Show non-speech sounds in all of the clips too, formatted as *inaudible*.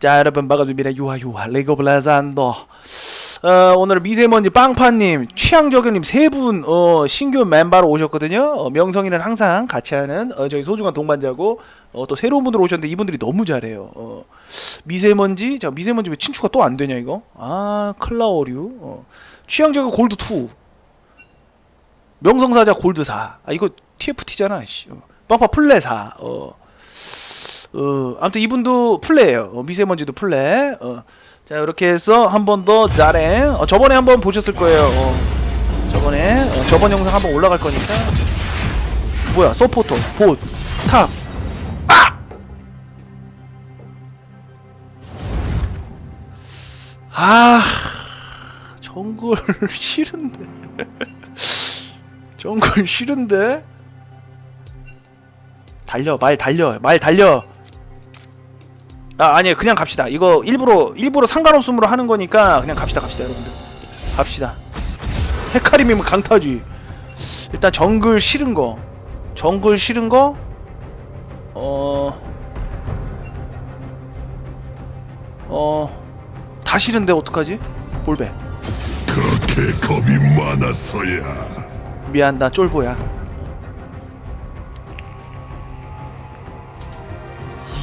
자 여러분 반갑습니다 유아유아 레고 블라잔더. 어, 오늘 미세먼지 빵파님 취향저격님 세 분 어, 신규 멤버로 오셨거든요. 어, 명성이는 항상 같이 하는 어, 저희 소중한 동반자고 어, 또 새로운 분들 오셨는데 이분들이 너무 잘해요. 어, 미세먼지 자 미세먼지 왜 친추가 또 안 되냐 이거? 아 클라오류. 어, 취향저격 골드 2 명성사자 골드 4 아 이거 TFT잖아 씨. 어, 빵파 플레 4 어. 어, 아무튼 이분도 플레예요. 어, 미세먼지도 플레. 어. 자, 이렇게 해서 한 번더 잘해. 어, 저번에 한 번 보셨을 거예요. 어. 저번에 어, 저번 영상 한번 올라갈 거니까. 뭐야? 서포터, 봇, 탑. 아! 아, 정글 *laughs* 싫은데. 정글 싫은데. 달려, 말 달려, 말 달려. 아 아니에요. 그냥 갑시다. 이거 일부러 일부러 상관없음으로 하는 거니까 그냥 갑시다 갑시다 여러분들. 갑시다. 헤카림이면 강타지. 일단 정글 싫은 거. 정글 싫은 거? 어... 어... 다 싫은데 어떡하지? 볼배. 그렇게 겁이 많았어야. 미안 나 쫄보야.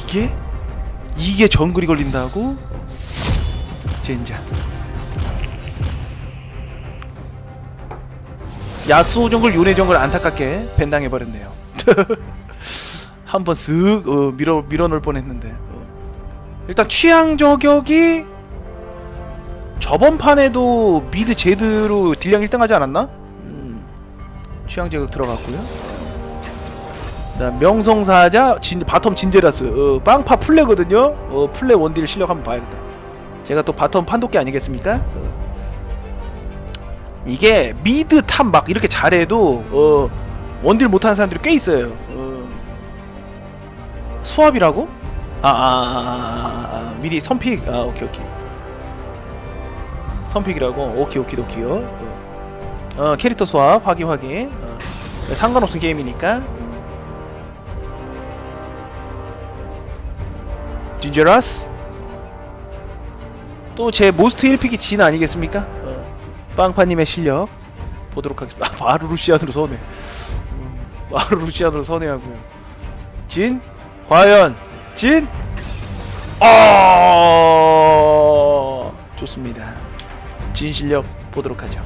이게? 이게 정글이 걸린다고? 젠장 야스오 정글 요네 정글 안타깝게 벤당해버렸네요 *laughs* 한번 쓱 어, 밀어 밀어놓을 뻔했는데 어. 일단 취향 저격이 저번 판에도 미드 제드로 딜량 1등 하지 않았나? 음, 취향 저격 들어갔고요 명성사자 진, 바텀 진제라스. 어, 빵파 플레거든요. 어, 플레 원딜 실력 한번 봐야겠다. 제가 또 바텀 판독기 아니겠습니까? 어. 이게 미드 탑 막 이렇게 잘해도 어, 원딜 못하는 사람들이 꽤 있어요. 어, 수압이라고? 아, 아, 아, 아, 아, 아, 미리 선픽? 아 오케이 오케이. 선픽이라고? 오케이 오케이 오케이요. 어, 어, 캐릭터 수압 확인 확인. 어, 상관없는 게임이니까 음. 진저라스 또 제 모스트 1픽이 진 아니겠습니까? 어, 빵파님의 실력 보도록 하겠습니다. 아, 바로 루시안으로 선회. 음, 바로 루시안으로 선회하고요. 진 과연 진? 아 좋습니다. 진 실력 보도록 하죠.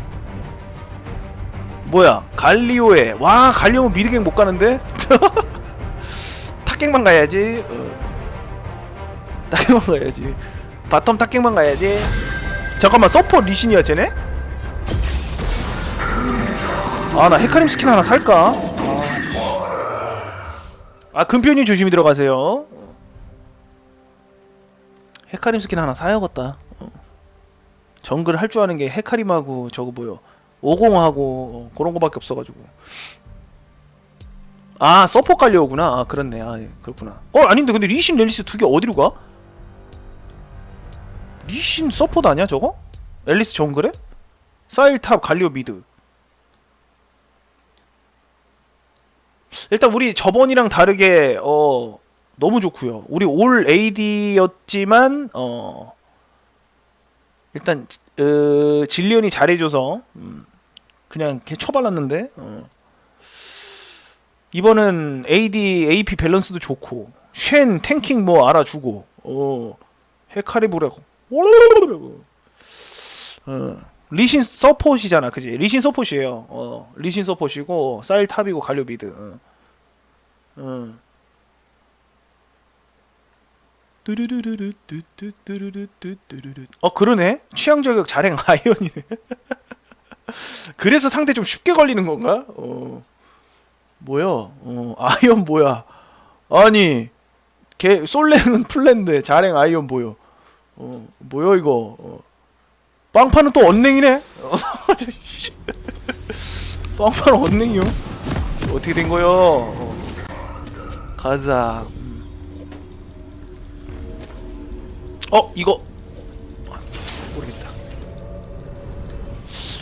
뭐야 갈리오에 와 갈리오 미드갱 못 가는데? *laughs* 탑갱만 가야지. 어. 탑갱만 가야지. 바텀 탑갱만 가야지. 잠깐만 서포 리신이야 쟤네? 아 나 헤카림 스킨 하나 살까? 아 금표님 조심히 들어가세요. 헤카림 스킨 하나 사야겠다. 어. 정글 할 줄 아는 게 헤카림하고 저거? 50하고 어, 그런 거밖에 없어가지고. 아 서포 깔려오구나. 아 그렇네. 아 예, 그렇구나. 어 아닌데 근데 리신 렐리스 두 개 어디로 가? 리신 서포트 아니야 저거? 앨리스 정글에? 사일 탑 갈리오 미드 일단 우리 저번이랑 다르게 어 너무 좋고요 우리 올 AD였지만 어 일단 어, 질리언이 잘해줘서 음, 그냥 걔 쳐발랐는데 어. 이번은 AD AP 밸런스도 좋고 쉔 탱킹 뭐 알아주고 어 헤카리브라고 어, 리신 서폿이잖아, 그지? 리신 서폿이에요. 어, 리신 서폿이고 쌀 탑이고 갈료 미드. 어. 어 그러네. 취향 저격 잘행 아이언이네. 그래서 상대 좀 쉽게 걸리는 건가? 어. 뭐야? 어, 아이언 뭐야? 아니, 걔 솔랭은 플랜데 잘행 아이언 보여. 어, 뭐야 이거? 어. 빵파는 또 언냉이네. 어, *laughs* 빵파는 언냉이요? 어떻게 된 거요? 어. 가자. 음. 어 이거 모르겠다.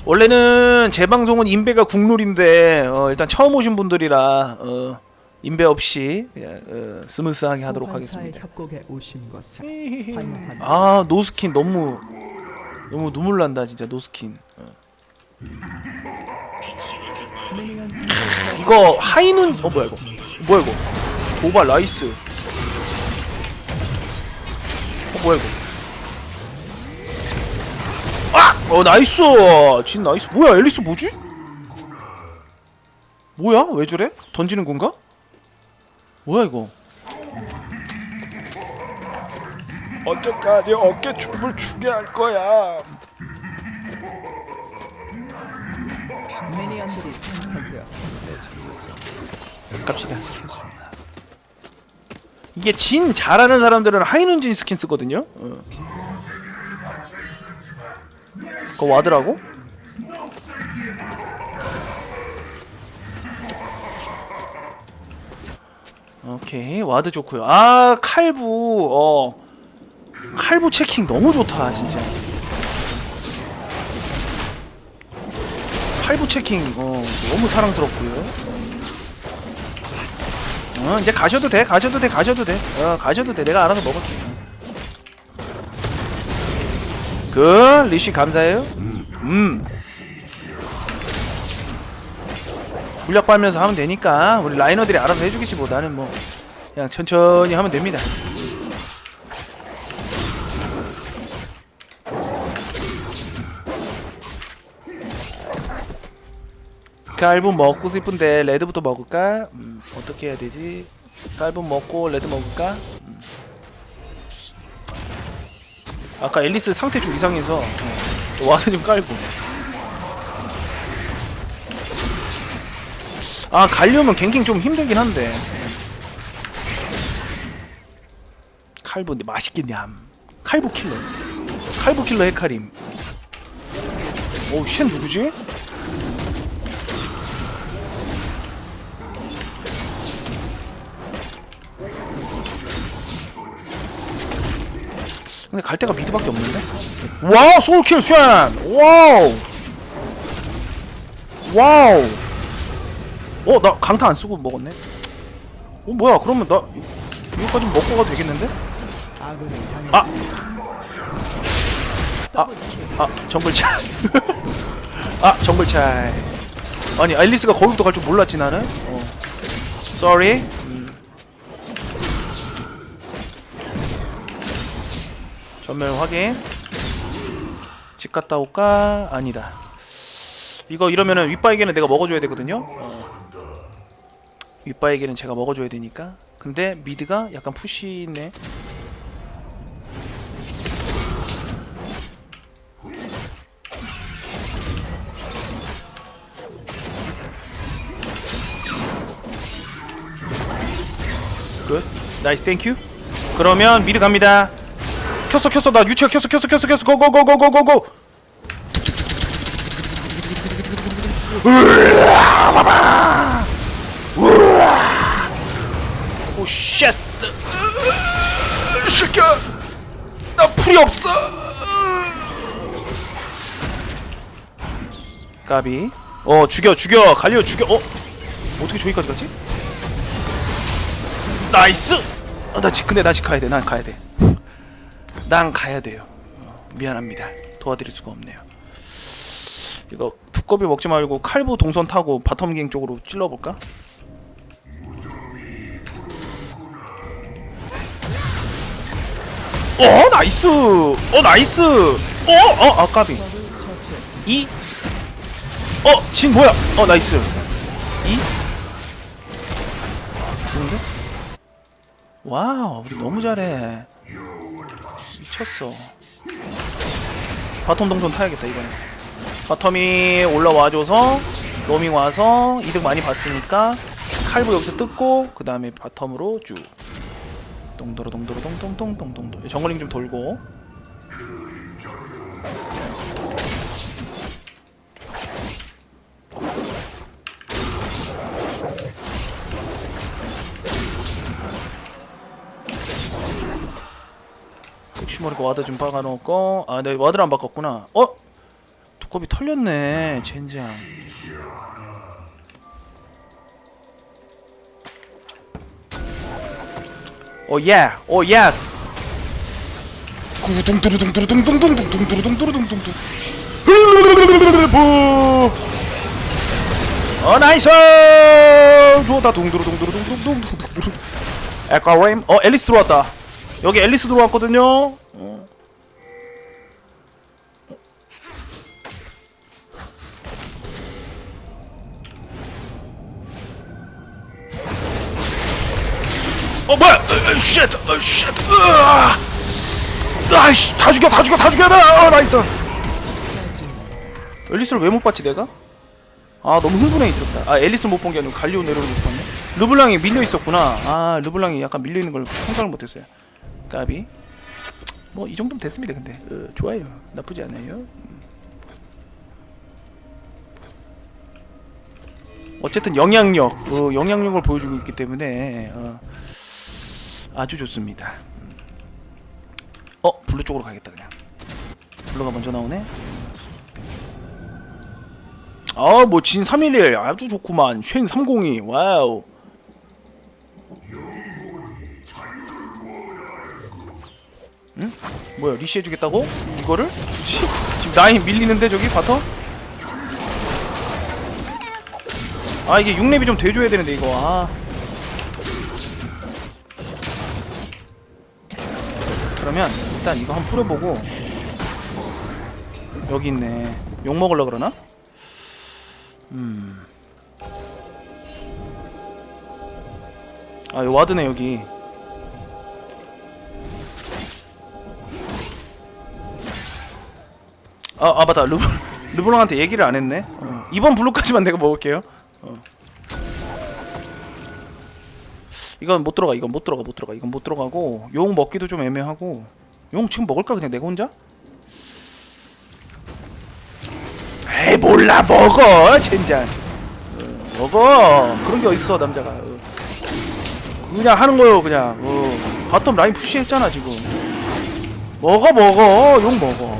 원래는 제 방송은 인베가 국룰인데 어, 일단 처음 오신 분들이라 어, 인베 없이 그냥, 어, 스무스하게 하도록 소환사의 하겠습니다. 협곡에 오신 것을 환영합니다. 아 노스킨 너무 너무 눈물 난다 진짜 노스킨. 어. 미니언 이거 하이눈 어 뭐야 이거 뭐야 이거 도발 나이스. 어 뭐야 이거? 아! 어 나이스! 진 나이스. 뭐야 앨리스 뭐지? 뭐야 왜 저래? 던지는 건가? 뭐야 이거? 언제까지 어깨 춤을 추게 할 거야? 미니언들이 생성되었습니다. 갑시다. 이게 진 잘하는 사람들은 하이눈 진 스킨 쓰거든요. 어. 그거 와드라고? 오케이. 와드 좋고요. 아 칼부 어. 칼부 체킹 너무 좋다 진짜. 칼부 체킹 어 너무 사랑스럽고요. 어 이제 가셔도 돼 가셔도 돼 가셔도 돼어 가셔도 돼. 내가 알아서 먹을게. 그 리쉬 감사해요. 음. 물약 빨면서 하면 되니까 우리 라이너들이 알아서 해주겠지 뭐. 나는 뭐 그냥 천천히 하면 됩니다 깔분 먹고 싶은데 레드부터 먹을까? 음, 어떻게 해야 되지? 깔분 먹고 레드 먹을까? 음. 아까 앨리스 상태 좀 이상해서 어, 와서 좀 깔고 아 가려면 갱킹 좀 힘들긴 한데 칼부 근데 맛있겠냐 칼부 킬러 칼부 킬러 헤카림 오우 쉔 누구지? 근데 갈 데가 미드밖에 없는데? 와우 소울킬 쉔! 와우! 와우! 어 나 강타 안 쓰고 먹었네? 어 뭐야 그러면 나 이거까지 먹고 가도 되겠는데? 아! 아! 아 정글 차이 *laughs* 아 정글 차이 아니 앨리스가 거기부터 갈 줄 몰랐지 나는 어. sorry 음. 전멸 확인 집 갔다 올까? 아니다 이거 이러면은 윗바에게는 내가 먹어줘야 되거든요 어. 윗바에게는 제가 먹어줘야 되니까 근데 미드가 약간 푸시네 굿 나이스 땡큐 그러면 미드 갑니다. 켰어 켰어. 나 유치가 켰어 켰어 켰어 켰어. 고고고고고고고. 오쉣 새끼야 나 풀이 없어. 까비. 어 죽여 죽여. 갈려 죽여. 어? 어떻게 저기까지 가지? 나이스! 어, 나 지, 근데 나 지금 가야 돼. 난 가야 돼. 난 가야 돼요. 어, 미안합니다. 도와드릴 수가 없네요. 이거 두꺼비 먹지 말고 칼부 동선 타고 바텀갱 쪽으로 찔러볼까? 어 나이스! 어 나이스! 어? 어 아까비 적을 처치했습니다. 이? 어! 진 뭐야? 어 나이스 이? 좋은데? 와우 우리 너무 잘해. 미쳤어. 바텀 동선 타야겠다 이번에. 바텀이 올라와줘서 로밍 와서 이득 많이 봤으니까 칼부 여기서 뜯고 그 다음에 바텀으로 쭉. 동도로 동도로 동동동동동도 정글링 좀 돌고 모르니까 와드 좀 박아놓고 아 내가 와드를 안 바꿨구나 어? 두꺼비 털렸네 젠장 오 예. 오 예스. 구둥두루둥두루둥둥둥둥둥두루둥두루둥둥둥. 어 나이스. 좋다 둥두루둥두루둥둥둥둥둥. 에카레임. 어 앨리스 들어왔다. 여기 앨리스 들어왔거든요. 어. 어 뭐야? 어, 쉣, 어, 쉣, 으아, 아이씨, 다 죽여, 다 죽여, 다 죽여, 나, 어, 나이스. 앨리스를 왜 못 봤지 내가? 아 너무 흥분해 있었다. 아 앨리스 못 본 게 아니고 갈리오 내려오는 거 봤네. 르블랑이 밀려 있었구나. 아 르블랑이 약간 밀려 있는 걸 생각을 못했어요. 까비. 뭐 이 정도면 됐습니다. 근데 어, 좋아요. 나쁘지 않아요. 음. 어쨌든 영향력, 어, 영향력을 보여주고 있기 때문에 어, 아주 좋습니다. 음. 어 블루 쪽으로 가겠다 그냥. 블루가 먼저 나오네. 아뭐 진 311 아주 좋구만. 쉔 302 와우. 응? 뭐야 리시 해주겠다고? 이거를? 굳이? 지금 나인 밀리는데 저기 바터? 아 이게 6렙이 좀 돼줘야 되는데 이거 아 그러면 일단 이거 한번 뿌려보고 여기 있네 욕 먹으려 그러나? 음. 아, 요 와드네 여기. 아, 아 맞다. 르블 *laughs* 르블랑한테 얘기를 안 했네. 어. 이번 블루까지만 내가 먹을게요. 어. 이건 못 들어가. 이건 못 들어가. 못 들어가. 이건 못 들어가고 용 먹기도 좀 애매하고 용 지금 먹을까 그냥 내가 혼자? 에이 몰라 먹어 젠장 어, 먹어 그런 게 어딨어 남자가 어. 그냥 하는 거요 그냥 어. 바텀 라인 푸시했잖아 지금 먹어 먹어 욕 먹어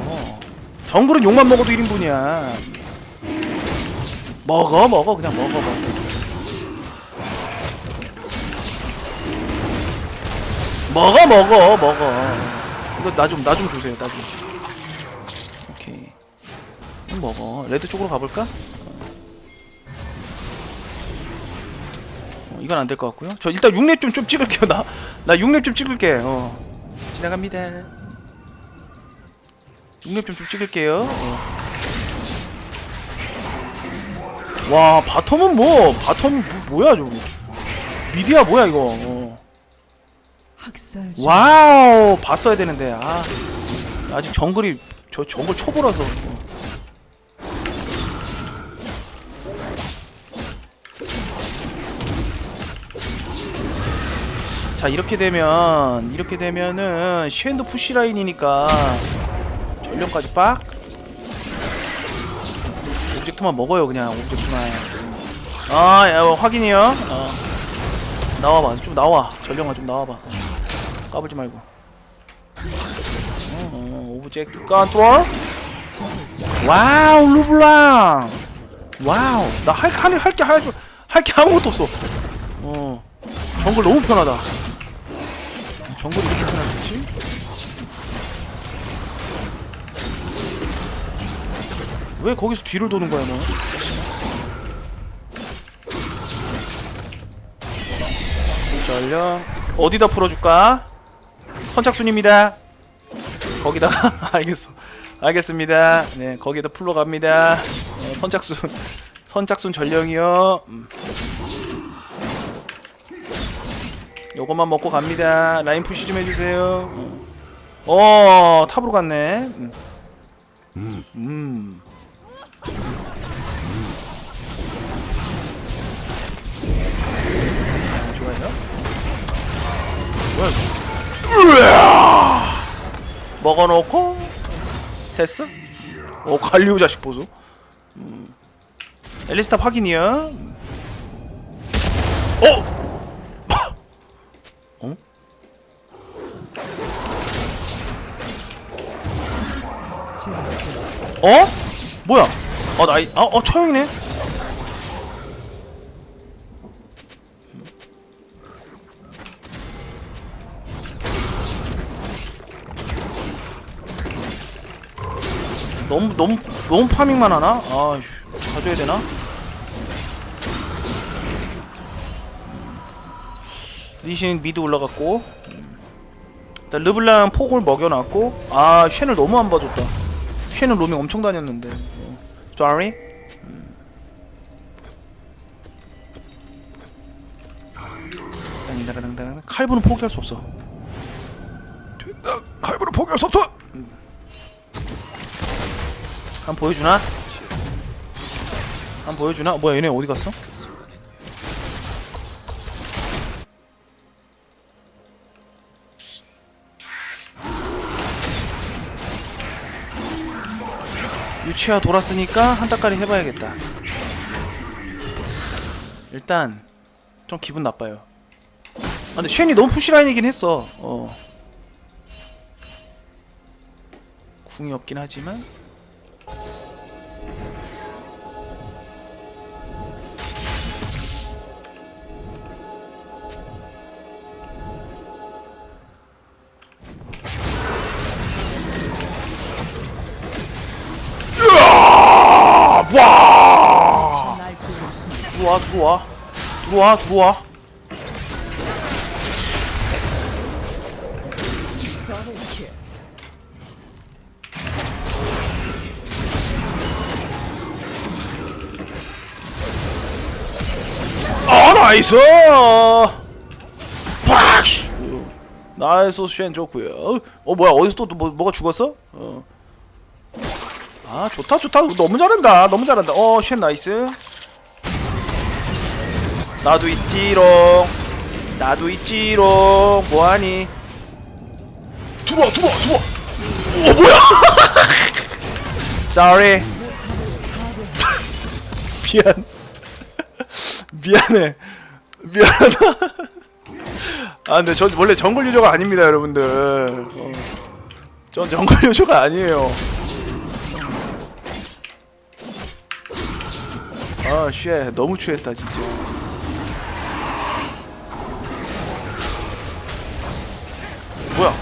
정글은 욕만 먹어도 1인분이야 먹어 먹어 그냥 먹어 먹어 먹어 먹어 먹어 이거 나 좀 나 좀 주세요 나 좀 오케이 좀 먹어. 레드 쪽으로 가볼까? 어, 이건 안 될 것 같고요. 저 일단 6렙 좀, 좀 찍을게요. 나, 나 6렙 좀 찍을게. 어. 지나갑니다. 6렙 좀, 좀 찍을게요. 어. 와, 바텀은 뭐, 바텀은 뭐, 뭐야, 저거. 미디야 뭐야, 이거. 어. 와우, 봤어야 되는데. 아, 아직 정글이, 저 정글 초보라서. 어. 자 이렇게 되면 이렇게 되면은 쉔도 푸시 라인이니까 전령까지 빡. 오브젝트만 먹어요 그냥 오브젝트만. 아 야, 어, 확인이요? 어. 나와봐 좀 나와. 전령아 좀 나와봐. 까불지 말고. 어, 어, 오브젝트 컨트롤. 와우 루블랑. 와우 나 할할게할게 아무것도 없어. 어. 정글 너무 편하다. 정글이 이렇게 편하지? 왜 거기서 뒤를 도는 거야 너? 전령 어디다 풀어줄까? 선착순입니다. 거기다가 *laughs* 알겠어. 알겠습니다. 네 거기다 풀러 갑니다. 어, 선착순 선착순 전령이요. 음. 요것만 먹고 갑니다. 라인 푸시 좀 해주세요. 어, 탑으로 갔네. 음. 음. 아, 좋아요. 뭐야? 이거? 으아! 먹어놓고 됐어? 오 갈리오 자식 보소. 음. 엘리스탑 확인이야. 음. 어? *laughs* 어? 어? 뭐야? 어 나이 아, 어 처형이네? 너무 너무 너무 파밍만 하나? 아 가져야 되나? 리신 미드 올라갔고. 일단 르블랑 폭을 먹여놨고. 아 쉔을 너무 안 봐줬다. 쉔은 로밍 엄청 다녔는데. 어. sorry 음. 땅땅땅땅 칼부는 포기할 수 없어 된다 칼부는 포기할 수 없어 음. 한 보여주나? 한 보여주나? 뭐야 얘네 어디 갔어? 유치아 돌았으니까 한 따까리 해봐야겠다. 일단 좀 기분 나빠요. 아, 근데 쉔이 너무 푸시라인이긴 했어. 어. 궁이 없긴 하지만 들어와 들어와. 들어와 들어와. 아 나이스! 팍! 나이스 쉔 좋고요. 어 뭐야 어디서 또 뭐, 뭐가 죽었어? 어. 아 좋다 좋다. 너무 잘한다 너무 잘한다. 어쉔 나이스 나도 있지롱. 나도 있지롱. 뭐하니? 들어와 들어와 들어와. 어 뭐야? Sorry. *laughs* 미안. *laughs* 미안해. 미안하다. 아 근데 전 원래 정글 유저가 아닙니다 여러분들. 어. 전 정글 유저가 아니에요. 아쉣. 너무 취했다 진짜 뭐야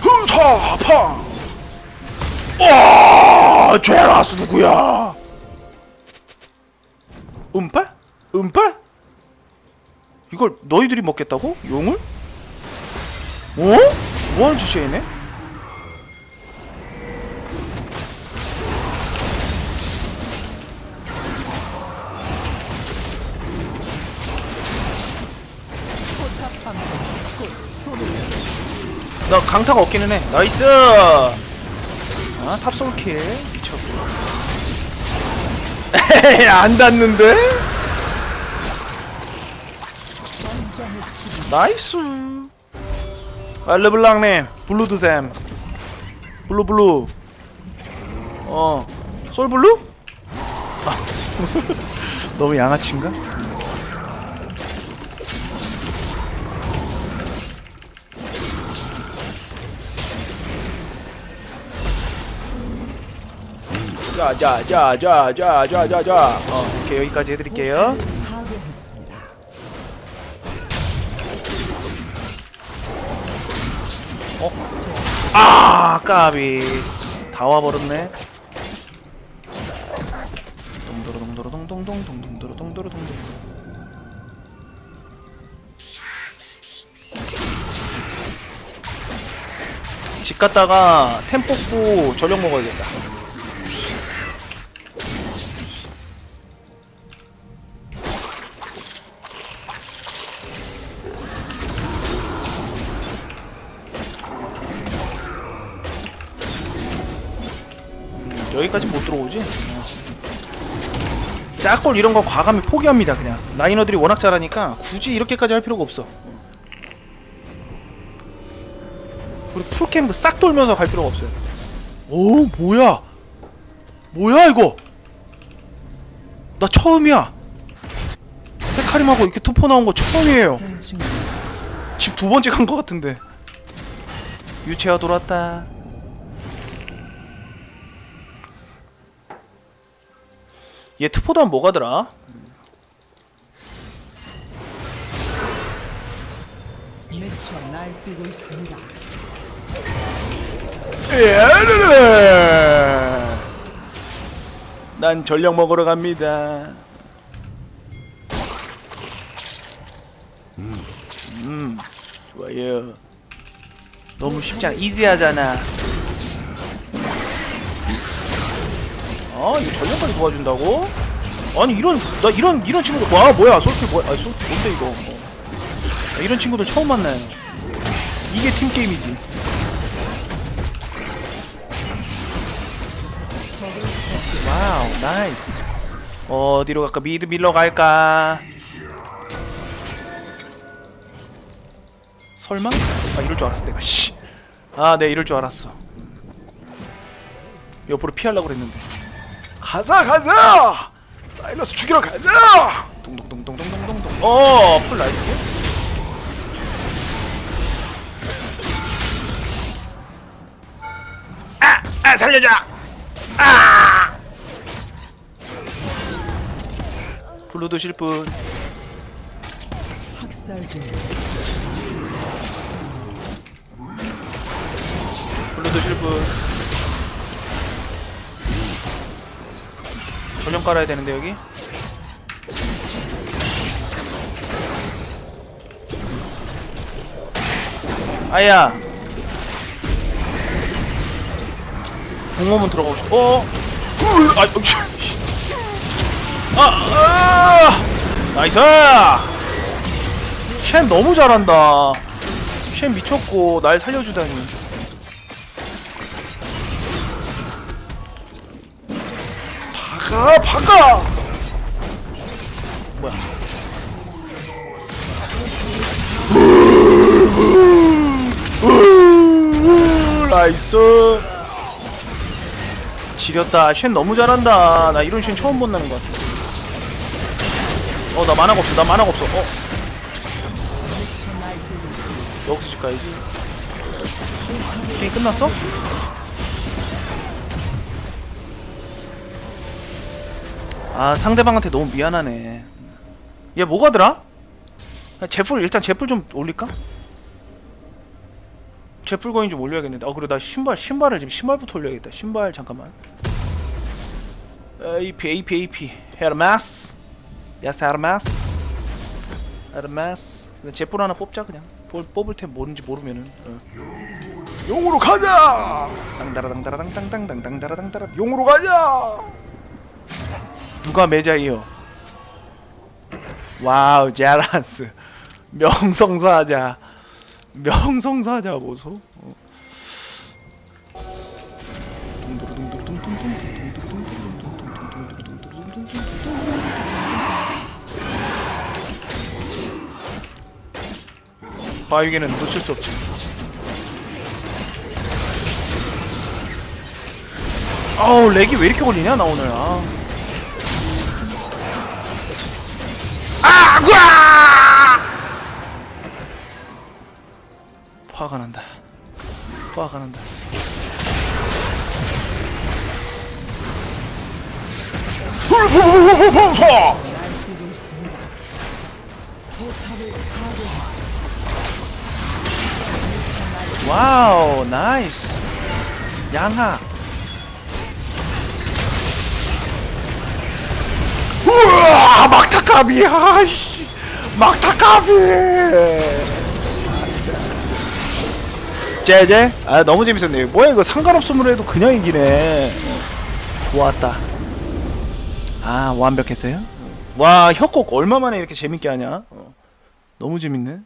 흐사파 와, 제라스 누구야? 음파? 음파? 이걸 너희들이 먹겠다고? 용을? 어? 뭐하는 짓이야 얘네? 나 강타가 없기는 해. 나이스! 아, 탑솔킬. 미쳤고. 안 닿는데? 나이스! 아, 르블랑님, 블루 드셈. 블루, 블루. 어, 솔블루? 아, *laughs* 너무 양아치인가? 자, 자, 자, 자, 자, 자, 자, 자. 어, 오케이, 여기까지 해드릴게요. 파괴했습니다. 아 까비 다 와버렸네 동도로 동도로 동동동 동동도로 동도로 동동 집 갔다가 템 뽑고 저녁 먹어야겠다 어. 짝골 이런 거 과감히 포기합니다 그냥. 라이너들이 워낙 잘하니까 굳이 이렇게까지 할 필요가 없어. 우리 풀캠 싹 돌면서 갈 필요가 없어요. 오 뭐야? 뭐야 이거? 나 처음이야. 헤카림하고 이렇게 투포 나온 거 처음이에요. 집두 번째 간 거 같은데. 유채화 돌았다 얘 트포도 한 뭐가더라? 미쳐 날뛰고 있습니다. 예. 난 전력 먹으러 갑니다. 음, 좋아요. 너무 쉽지 않아. 이지하잖아. 아, 이거 전력까지 도와준다고? 아니 이런 나 이런 이런 친구들 와 뭐야 솔킬 뭐야? 아 솔킬 뭔데 이거? 어. 나 이런 친구들 처음 만나요. 이게 팀 게임이지. 와우 나이스 어디로 갈까 미드 밀러 갈까 설마? 아 이럴 줄 알았어 내가 씨 아 네 이럴 줄 알았어 옆으로 피하려고 그랬는데 가자 가자 사일러스 죽이러 가자 동동동동동동동 어, 풀 나이스. 아, 아 살려줘. 아! 풀로 드실 분. 학살 중. 실분 전령 깔아야 되는데 여기 아야 궁금은 들어가고 싶 어? 으, 아, 어, 씨. 아, 아, 나이스! 쉔 너무 잘한다. 쉔 미쳤고 날 살려주다니. 아, 박아! 뭐야? 나이스. 지렸다. 쉔 너무 잘한다. 나 이런 쉔 처음 본다는 것 같아. 어, 나 만화가 없어. 나 만화가 없어. 어. 집 가야지. 게임 끝났어? 아, 상대방한테 너무 미안하네. 얘 뭐가더라? 아, 제풀 일단 제풀 좀 올릴까? 제풀 거인 좀 올려야겠는데. 아, 그래 나 신발 신발을 지금 신발부터 올려야겠다. 신발 잠깐만. AP AP AP 헤르메스 야스 헤르메스 그냥 제뿔 하나 뽑자 그냥 뽑, 뽑을 템 뭔지 모르면은 어. 용으로 가자 땅다라당다라당땅땅땅땅다라당다라 용으로 가자 누가 매자이요 와우 제라스 *laughs* 명성사자 명성사자 보소 어. 바위개는 놓칠 수 없지. 아우 렉이 왜 이렇게 걸리냐 나 오늘 아. 아구아! 화가 난다. 화가 난다. 와우, 나이스. 양하. 으아, 막타깝이야. 막타카비 제제 아 너무 재밌었네 뭐야 이거 상관없음으로 해도 그냥 이기네 좋았다 아 완벽했어요 와 협곡 얼마만에 이렇게 재밌게 하냐 어, 너무 재밌네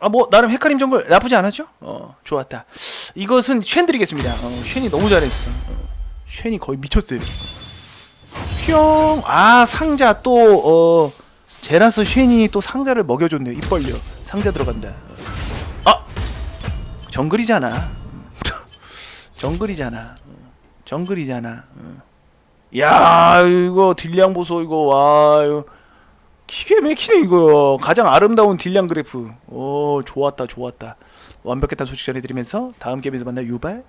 아 뭐 나름 헤카림 정글 나쁘지 않았죠? 어 좋았다. 이것은 쉔 드리겠습니다. 어, 쉔이 너무 잘했어. 어, 쉔이 거의 미쳤어요. 뿅. 아 상자 또 어, 제라스 쉔이 또 상자를 먹여줬네. 입 벌려. 상자 들어간다. 어. 아 정글이잖아. 정글이잖아. 어, 정글이잖아. 어. 야 이거 딜량 보소 이거 와. 이거. 기계 막히네 이거 가장 아름다운 딜량 그래프 오 좋았다 좋았다 완벽했다는 소식 전해드리면서 다음 게임에서 만나 유발